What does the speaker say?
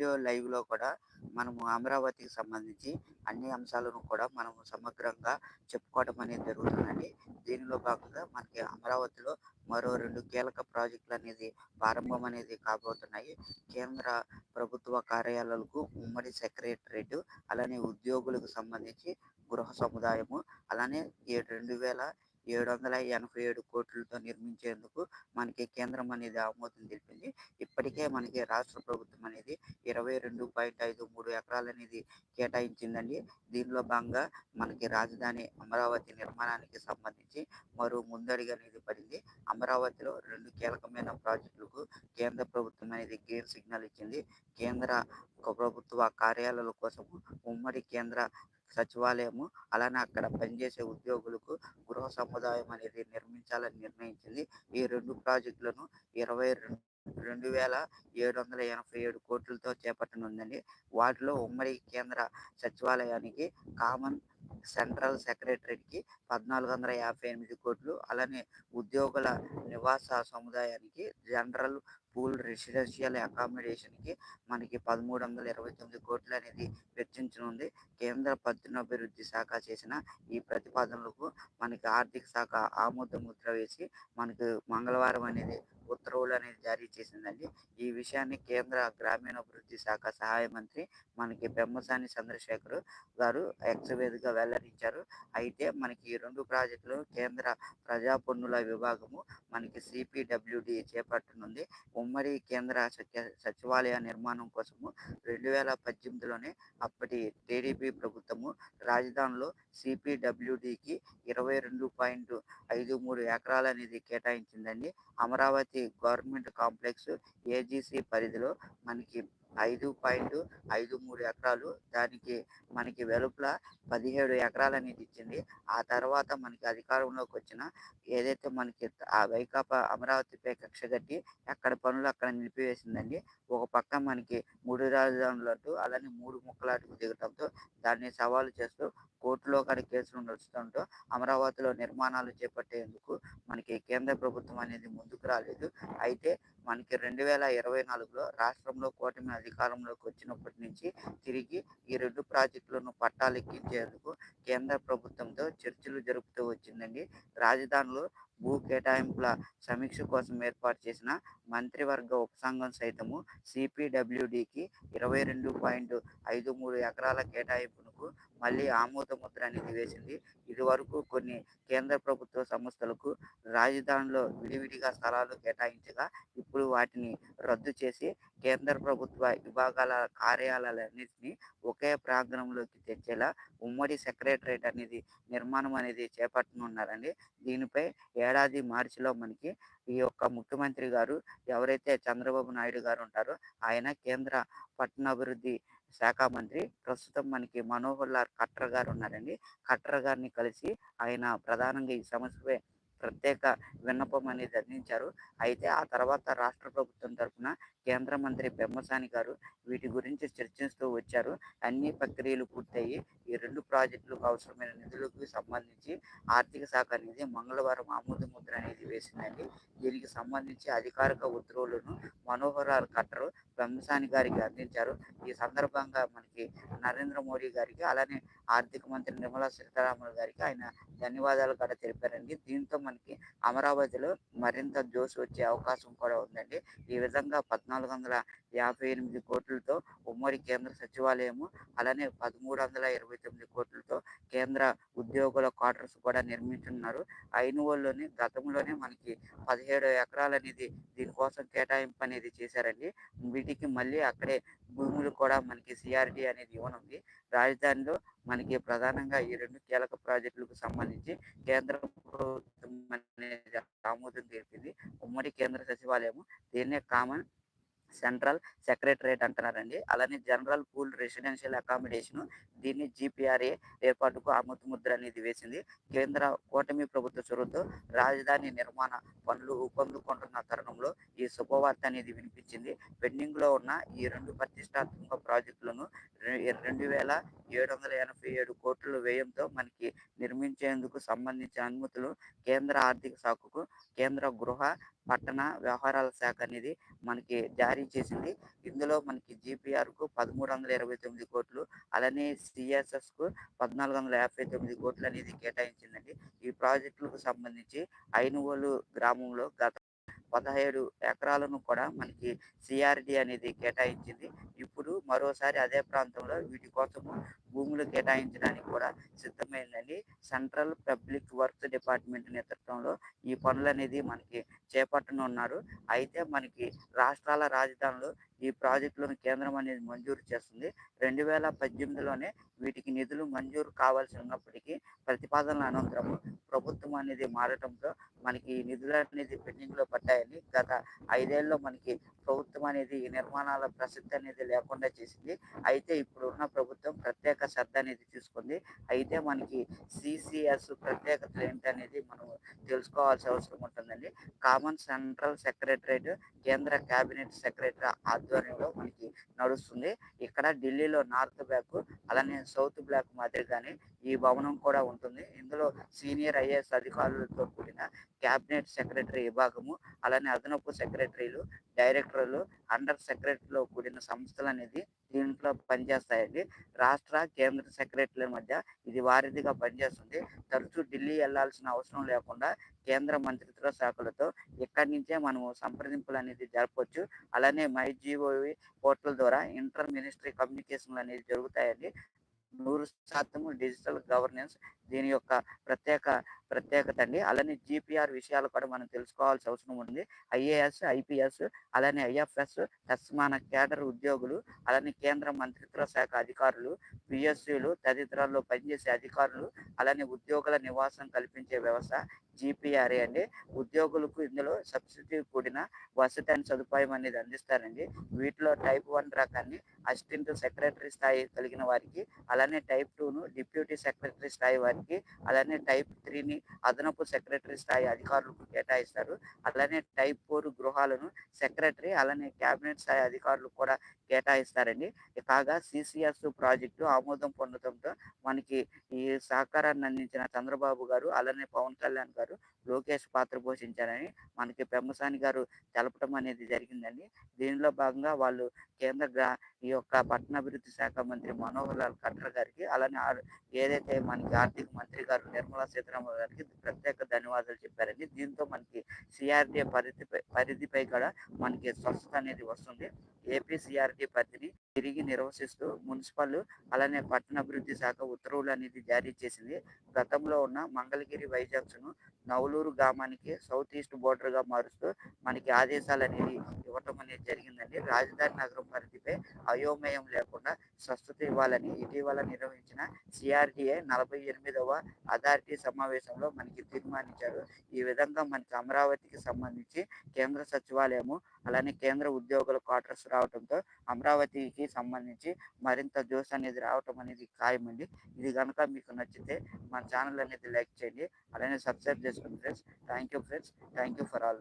Video లైవ్లో కూడా మనము అమరావతికి సంబంధించి అన్ని అంశాలను కూడా మనము సమగ్రంగా చెప్పుకోవడం అనేది జరుగుతుందండి. దీనిలో భాగంగా మనకి అమరావతిలో మరో రెండు కీలక ప్రాజెక్టులు అనేది ప్రారంభం అనేది కాబోతున్నాయి. కేంద్ర ప్రభుత్వ కార్యాలయాలకు ఉమ్మడి సెక్రటరేట్ అలానే ఉద్యోగులకు సంబంధించి గృహ సముదాయము అలానే రెండు వేల ఏడు వందల ఎనభై ఏడు కోట్లతో నిర్మించేందుకు మనకి కేంద్రం అనేది ఆమోదం తెలిపింది. ఇప్పటికే మనకి రాష్ట్ర ప్రభుత్వం అనేది ఇరవై రెండు పాయింట్ ఐదు మూడు ఎకరాలు అనేది కేటాయించిందండి. దీనిలో భాగంగా మనకి రాజధాని అమరావతి నిర్మాణానికి సంబంధించి మరో ముందడుగు అనేది పడింది. అమరావతిలో రెండు కీలకమైన ప్రాజెక్టులకు కేంద్ర ప్రభుత్వం అనేది గ్రీన్ సిగ్నల్ ఇచ్చింది. కేంద్ర ప్రభుత్వ కార్యాలయాల కోసం ఉమ్మడి కేంద్ర సచివాలయము అలానే అక్కడ పనిచేసే ఉద్యోగులకు గృహ సముదాయం అనేది నిర్మించాలని నిర్ణయించింది. ఈ రెండు ప్రాజెక్టులను ఇరవై రెండు వేల ఏడు వందల ఎనభై ఏడు కోట్లతో చేపట్టనుందండి వాటిలో ఉమ్మడి కేంద్ర సచివాలయానికి కామన్ సెంట్రల్ సెక్రటరీకి పద్నాలుగు వందల యాభై ఎనిమిది కోట్లు. అలానే ఉద్యోగుల నివాస సముదాయానికి జనరల్ పూల్ రెసిడెన్షియల్ అకామిడేషన్కి మనకి పదమూడు వందల ఇరవై తొమ్మిది కోట్లు అనేది వెచ్చించనుంది. కేంద్ర పట్టణాభివృద్ధి శాఖ చేసిన ఈ ప్రతిపాదనలకు మనకి ఆర్థిక శాఖ ఆమోద ముద్ర వేసి మనకు మంగళవారం అనేది ఉత్తర్వులు అనేది జారీ చేసిందండి. ఈ విషయాన్ని కేంద్ర గ్రామీణాభివృద్ధి శాఖ సహాయ మంత్రి మనకి బ్రహ్మసాని చంద్రశేఖర్ గారు ఎక్స్ వేదికగా వెల్లడించారు. అయితే మనకి ఈ రెండు ప్రాజెక్టులు కేంద్ర ప్రజా పన్నుల విభాగము మనకి సిపిడబ్ల్యూడి చేపట్టనుంది. ఉమ్మడి కేంద్ర సచివాలయ నిర్మాణం కోసము రెండు వేల పద్దెనిమిదిలోనే అప్పటి టీడీపీ ప్రభుత్వము రాజధానిలో సిపిడబ్ల్యూడికి ఇరవై రెండు పాయింట్ ఐదు మూడు ఎకరాలు అనేది కేటాయించిందండి. అమరావతి గవర్నమెంట్ కాంప్లెక్స్ ఏజీసీ పరిధిలో మనకి ఐదు పాయింట్ ఐదు మూడు ఎకరాలు. దానికి మనకి వెలుపల పదిహేడు ఎకరాలు అనేది ఇచ్చింది. ఆ తర్వాత మనకి అధికారంలోకి వచ్చిన ఏదైతే మనకి ఆ వైకాపా అమరావతిపై కక్ష కట్టి ఎక్కడ పనులు అక్కడ నిలిపివేసిందండి. ఒక పక్క మనకి మూడు రాజధానులతో అలానే మూడు ముక్కలాటకు దిగటంతో దాన్ని సవాలు చేస్తూ కోర్టులో కాడ కేసులు నడుస్తుంటూ అమరావతిలో నిర్మాణాలు చేపట్టేందుకు మనకి కేంద్ర ప్రభుత్వం అనేది ముందుకు రాలేదు. అయితే మనకి రెండు వేల ఇరవై నాలుగులో రాష్ట్రంలో కూటమి అధికారంలోకి వచ్చినప్పటి నుంచి తిరిగి ఈ రెండు ప్రాజెక్టులను పట్టాలెక్కించేందుకు కేంద్ర ప్రభుత్వంతో చర్చలు జరుపుతూ వచ్చిందండి. రాజధానిలో భూ కేటాయింపుల సమీక్ష కోసం ఏర్పాటు చేసిన మంత్రివర్గ ఉపసంఘం సైతము సిపిడబ్ల్యూడికి ఇరవై రెండు పాయింట్ ఐదు మూడు ఎకరాల కేటాయింపునకు మళ్ళీ ఆమోద ముద్ర అనేది వేసింది. ఇది వరకు కొన్ని కేంద్ర ప్రభుత్వ సంస్థలకు రాజధానిలో విడివిడిగా స్థలాలు కేటాయించగా ఇప్పుడు వాటిని రద్దు చేసి కేంద్ర ప్రభుత్వ విభాగాల కార్యాలయాలన్నింటినీ ఒకే ప్రాంగణంలోకి తెచ్చేలా ఉమ్మడి సెక్రటరేట్ అనేది నిర్మాణం అనేది చేపట్టనున్నారండి. దీనిపై ఏడాది మార్చిలో మనకి ఈ యొక్క ముఖ్యమంత్రి గారు ఎవరైతే చంద్రబాబు నాయుడు గారు ఉంటారో ఆయన కేంద్ర పట్టణాభివృద్ధి శాఖ మంత్రి ప్రస్తుతం మనకి మనోహర్ లాల్ ఖట్టర్ గారు ఉన్నారండి. ఖట్టర్ గారిని కలిసి ఆయన ప్రధానంగా ఈ సమస్యపై ప్రత్యేక విన్నపం అనేది అందించారు. అయితే ఆ తర్వాత రాష్ట్ర ప్రభుత్వం తరఫున కేంద్ర మంత్రి బెమ్మసాని గారు వీటి గురించి చర్చిస్తూ వచ్చారు. అన్ని ప్రక్రియలు పూర్తయి ఈ రెండు ప్రాజెక్టులకు అవసరమైన నిధులకు సంబంధించి ఆర్థిక శాఖ అనేది మంగళవారం ఆమోద ముద్ర అనేది వేసిందండి. దీనికి సంబంధించి అధికారిక ఉత్తర్వులను మనోహర్ కట్టరు పెమ్మసాని గారికి అందించారు. ఈ సందర్భంగా మనకి నరేంద్ర మోడీ గారికి అలానే ఆర్థిక మంత్రి నిర్మలా సీతారామన్ గారికి ఆయన ధన్యవాదాలు కూడా తెలిపారండి. దీంతో మనకి అమరావతిలో మరింత జోష్ వచ్చే అవకాశం కూడా ఉందండి. ఈ విధంగా పద్నాలుగు వందల యాభై ఎనిమిది కోట్లతో ఉమ్మడి కేంద్ర సచివాలయము అలానే పదమూడు వందల ఇరవై తొమ్మిది కోట్లతో కేంద్ర ఉద్యోగుల క్వార్టర్స్ కూడా నిర్మించున్నారు ఐనువల్లోని గతంలోనే మనకి పదిహేడు ఎకరాలు అనేది దీనికోసం కేటాయింపు అనేది చేశారండి వీటికి మళ్ళీ అక్కడే భూములు కూడా మనకి సిఆర్డి అనేది ఇవ్వనుంది. రాజధానిలో మనకి ప్రధానంగా ఈ రెండు కీలక ప్రాజెక్టులకు సంబంధించి కేంద్ర ప్రభుత్వం అనేది ఆమోదం తెలిపింది. ఉమ్మడి కేంద్ర సచివాలయము దీన్నే కామన్ సెంట్రల్ సెక్రటరేట్ అంటున్నారండి. అలానే జనరల్ పూల్ రెసిడెన్షియల్ అకామిడేషన్ దీన్ని జిపిఆర్ఏ ఏర్పాటుకు ఆమోద ముద్ర అనేది వేసింది. కేంద్ర కూటమి ప్రభుత్వ చొరవతో రాజధాని నిర్మాణ పనులు ఊపందుకుంటున్న తరుణంలో ఈ శుభవార్త అనేది వినిపించింది. పెండింగ్లో ఉన్న ఈ రెండు ప్రతిష్టాత్మక ప్రాజెక్టులను రెండు వేల ఏడు వందల ఎనభై ఏడు కోట్ల వ్యయంతో మనకి నిర్మించేందుకు సంబంధించిన అనుమతులు కేంద్ర ఆర్థిక శాఖకు కేంద్ర గృహ పట్టణ వ్యవహారాల శాఖ అనేది మనకి జారీ చేసింది. ఇందులో మనకి జిపిఆర్కు పదమూడు వందల ఇరవై తొమ్మిది కోట్లు అలానే సిఎస్ఎస్కు పద్నాలుగు వందల యాభై తొమ్మిది కోట్లు అనేది కేటాయించిందండి. ఈ ప్రాజెక్టులకు సంబంధించి ఐనువోలు గ్రామంలో గత పదహేడు ఎకరాలను కూడా మనకి సిఆర్డి అనేది కేటాయించింది. ఇప్పుడు మరోసారి అదే ప్రాంతంలో వీటి కోసము భూములు కేటాయించడానికి కూడా సిద్ధమైందండి. సెంట్రల్ పబ్లిక్ వర్క్స్ డిపార్ట్మెంట్ నేతృత్వంలో ఈ పనులు అనేది మనకి చేపట్టనున్నారు అయితే మనకి రాష్ట్రాల రాజధానులు ఈ ప్రాజెక్టులను కేంద్రం అనేది మంజూరు చేస్తుంది. రెండు వేల పద్దెనిమిదిలోనే వీటికి నిధులు మంజూరు కావాల్సి ఉన్నప్పటికీ ప్రతిపాదనల అనంతరం ప్రభుత్వం అనేది మారటంతో మనకి నిధులు అనేది పెండింగ్లో పడ్డాయని గత ఐదేళ్ళలో మనకి ప్రభుత్వం అనేది ఈ నిర్మాణాల ప్రసిద్ధి అనేది లేకుండా చేసింది. అయితే ఇప్పుడు ఉన్న ప్రభుత్వం ప్రత్యేక శ్రద్ధ అనేది తీసుకుంది. అయితే మనకి సిసిఎస్ ప్రత్యేకతలు ఏంటనేది మనం తెలుసుకోవాల్సిన అవసరం ఉంటుందండి. కామన్ సెంట్రల్ సెక్రటరేట్ కేంద్ర కేబినెట్ సెక్రటరీ ఆధ్వర్యంలో మనకి నడుస్తుంది. ఇక్కడ ఢిల్లీలో నార్త్ బ్లాక్ అలానే సౌత్ బ్లాక్ మాదిరిగానే ఈ భవనం కూడా ఉంటుంది. ఇందులో సీనియర్ ఐఏఎస్ అధికారులతో కూడిన క్యాబినెట్ సెక్రటరీ విభాగము అలానే అదనపు సెక్రటరీలు డైరెక్టర్లు అండర్ సెక్రటరీలో కూడిన సంస్థలు అనేది దీంట్లో పనిచేస్తాయండి. రాష్ట్ర కేంద్ర సెక్రటరీల మధ్య ఇది వారిదిగా పనిచేస్తుంది. తరచూ ఢిల్లీ వెళ్ళాల్సిన అవసరం లేకుండా కేంద్ర మంత్రిత్వ శాఖలతో ఇక్కడి నుంచే మనము సంప్రదింపులు అనేది జరపవచ్చు అలానే మై జీఓవి పోర్టల్ ద్వారా ఇంటర్ మినిస్ట్రీ కమ్యూనికేషన్లు అనేది జరుగుతాయండి. నూరు శాతం డిజిటల్ గవర్నెన్స్ దీని యొక్క ప్రత్యేక ప్రత్యేకత అండి. అలానే జిపిఆర్ విషయాలు కూడా మనం తెలుసుకోవాల్సిన అవసరం ఉంది. ఐఏఎస్ ఐపీఎస్ అలానే ఐఎఫ్ఎస్ తస్మాన కేడర్ ఉద్యోగులు అలానే కేంద్ర మంత్రిత్వ శాఖ అధికారులు పిఎస్సీలు తదితరాల్లో పనిచేసే అధికారులు అలానే ఉద్యోగుల నివాసం కల్పించే వ్యవస్థ జిపిఆర్ఏ అండి. ఉద్యోగులకు ఇందులో సబ్సిడీ కూడిన వసతి అండ్ సదుపాయం అనేది అందిస్తారండి. వీటిలో టైప్ వన్ రకాన్ని అసిస్టెంట్ సెక్రటరీ స్థాయి కలిగిన వారికి అలానే టైప్ టూను డిప్యూటీ సెక్రటరీ స్థాయి వారికి అలానే టైప్ త్రీని అదనపు సెక్రటరీ స్థాయి అధికారులకు కేటాయిస్తారు. అలానే టైప్ ఫోర్ గృహాలను సెక్రటరీ అలానే కేబినెట్ స్థాయి అధికారులు కూడా కేటాయిస్తారండి. కాగా సిసిఎస్ ప్రాజెక్టు ఆమోదం పొందడంతో మనకి ఈ సహకారాన్ని అందించిన చంద్రబాబు గారు అలానే పవన్ కళ్యాణ్ గారు లోకేష్ పాత్ర పోషించారని మనకి పెమ్మసాని గారు తెలపడం అనేది జరిగిందండి. దీనిలో భాగంగా వాళ్ళు కేంద్ర ఈ యొక్క పట్టణాభివృద్ధి శాఖ మంత్రి మనోహర్ లాల్ ఖట్టర్ గారికి అలానే ఏదైతే మనకి ఆర్థిక మంత్రి గారు నిర్మలా సీతారామన్ గారికి ప్రత్యేక ధన్యవాదాలు చెప్పారండి. దీంతో మనకి సిఆర్డీఏ పరిధిపై పరిధిపై కూడా మనకి స్వస్థత అనేది వస్తుంది. ఏపీ సిఆర్డీ పరిధిని తిరిగి నిర్వహిస్తూ మున్సిపల్ అలానే పట్టణాభివృద్ధి శాఖ ఉత్తర్వులు అనేది జారీ చేసింది. గతంలో ఉన్న మంగళగిరి వైజాగ్స్ను నవలూరు గ్రామానికి సౌత్ ఈస్ట్ బోర్డర్గా మారుస్తూ మనకి ఆదేశాలు అనేది ఇవ్వటం అనేది జరిగిందండి. రాజధాని నగరం పరిధిపై అయోమయం లేకుండా స్వస్థత ఇవ్వాలని ఇటీవల నిర్వహించిన సిఆర్డిఏ నలభై ఎనిమిదవ అథారిటీ సమావేశంలో మనకి తీర్మానించారు. ఈ విధంగా మనకి అమరావతికి సంబంధించి కేంద్ర సచివాలయము అలానే కేంద్ర ఉద్యోగుల క్వార్టర్స్ రావడంతో అమరావతికి సంబంధించి మరింత జోస్ అనేది రావటం అనేది ఖాయమండి. ఇది కనుక మీకు నచ్చితే మన ఛానల్ అనేది లైక్ చేయండి. అలానే subscribe friends. Thank you friends. Thank you for all.